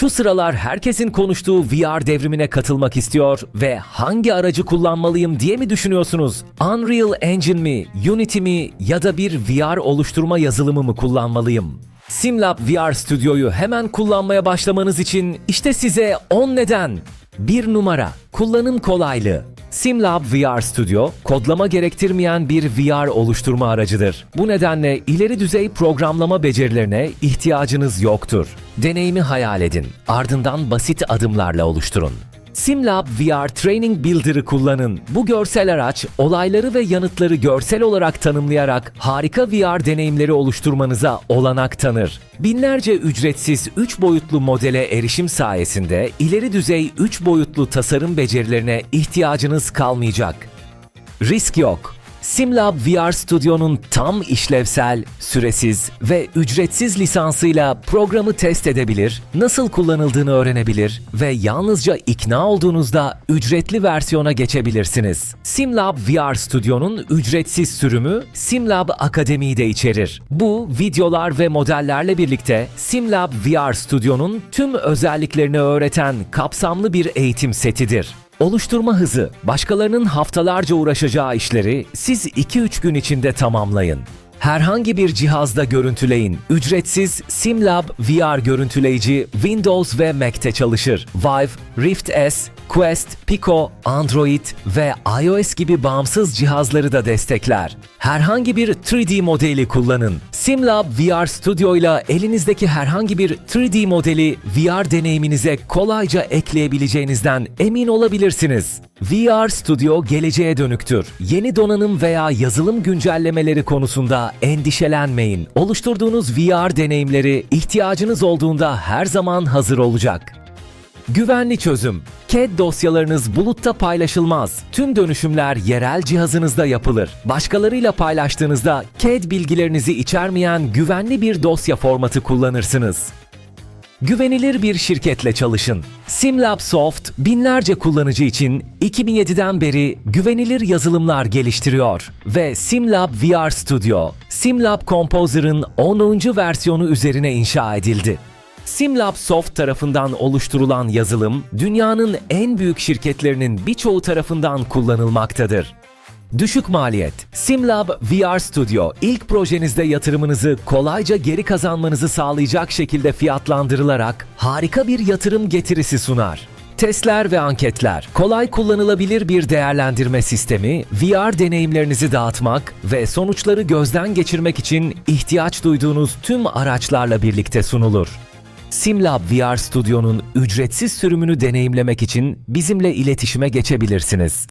Şu sıralar herkesin konuştuğu VR devrimine katılmak istiyor ve hangi aracı kullanmalıyım diye mi düşünüyorsunuz? Unreal Engine mi, Unity mi ya da bir VR oluşturma yazılımı mı kullanmalıyım? SimLab VR Studio'yu hemen kullanmaya başlamanız için işte size 10 neden. 1 numara Kullanım kolaylığı SimLab VR Studio, kodlama gerektirmeyen bir VR oluşturma aracıdır. Bu nedenle ileri düzey programlama becerilerine ihtiyacınız yoktur. Deneyimi hayal edin, ardından basit adımlarla oluşturun. SimLab VR Training Builder'ı kullanın. Bu görsel araç, olayları ve yanıtları görsel olarak tanımlayarak harika VR deneyimleri oluşturmanıza olanak tanır. Binlerce ücretsiz 3 boyutlu modele erişim sayesinde ileri düzey 3 boyutlu tasarım becerilerine ihtiyacınız kalmayacak. Risk yok. SimLab VR Studio'nun tam işlevsel, süresiz ve ücretsiz lisansıyla programı test edebilir, nasıl kullanıldığını öğrenebilir ve yalnızca ikna olduğunuzda ücretli versiyona geçebilirsiniz. SimLab VR Studio'nun ücretsiz sürümü SimLab Akademi'yi de içerir. Bu videolar ve modellerle birlikte SimLab VR Studio'nun tüm özelliklerini öğreten kapsamlı bir eğitim setidir. Oluşturma hızı, başkalarının haftalarca uğraşacağı işleri siz 2-3 gün içinde tamamlayın. Herhangi bir cihazda görüntüleyin. Ücretsiz SimLab VR görüntüleyici Windows ve Mac'te çalışır. Vive, Rift S, Quest, Pico, Android ve iOS gibi bağımsız cihazları da destekler. Herhangi bir 3D modeli kullanın. SimLab VR Studio ile elinizdeki herhangi bir 3D modeli VR deneyiminize kolayca ekleyebileceğinizden emin olabilirsiniz. VR Studio geleceğe dönüktür. Yeni donanım veya yazılım güncellemeleri konusunda endişelenmeyin. Oluşturduğunuz VR deneyimleri ihtiyacınız olduğunda her zaman hazır olacak. Güvenli çözüm. CAD dosyalarınız bulutta paylaşılmaz. Tüm dönüşümler yerel cihazınızda yapılır. Başkalarıyla paylaştığınızda CAD bilgilerinizi içermeyen güvenli bir dosya formatı kullanırsınız. Güvenilir bir şirketle çalışın. SimLab Soft binlerce kullanıcı için 2007'den beri güvenilir yazılımlar geliştiriyor ve SimLab VR Studio, SimLab Composer'ın 10. versiyonu üzerine inşa edildi. SimLab Soft tarafından oluşturulan yazılım, dünyanın en büyük şirketlerinin birçoğu tarafından kullanılmaktadır. Düşük maliyet. SimLab VR Studio ilk projenizde yatırımınızı kolayca geri kazanmanızı sağlayacak şekilde fiyatlandırılarak harika bir yatırım getirisi sunar. Testler ve anketler, kolay kullanılabilir bir değerlendirme sistemi, VR deneyimlerinizi dağıtmak ve sonuçları gözden geçirmek için ihtiyaç duyduğunuz tüm araçlarla birlikte sunulur. SimLab VR Studio'nun ücretsiz sürümünü deneyimlemek için bizimle iletişime geçebilirsiniz.